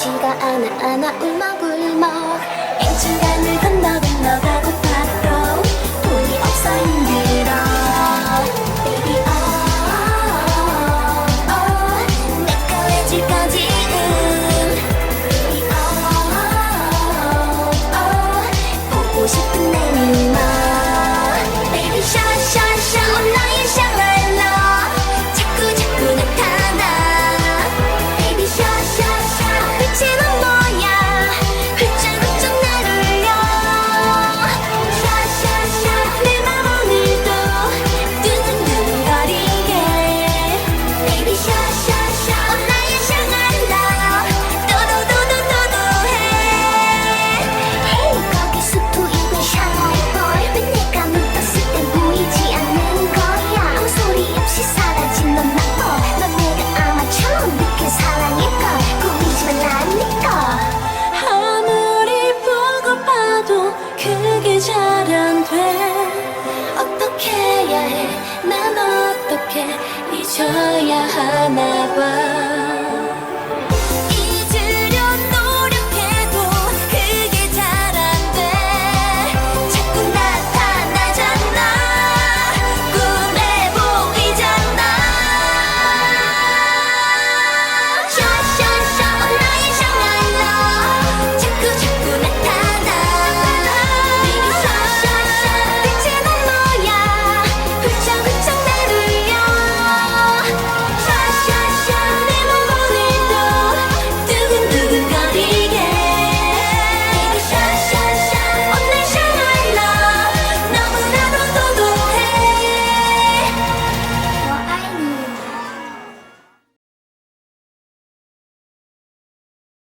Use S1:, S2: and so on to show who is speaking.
S1: 지가 않아 안아 울먹울먹. 행진간을 건너 건너 가고파 또 돈이 없어 힘들어. Baby oh, oh, oh. 내 꺼내질까 지금 음. Baby 보고 싶은 Và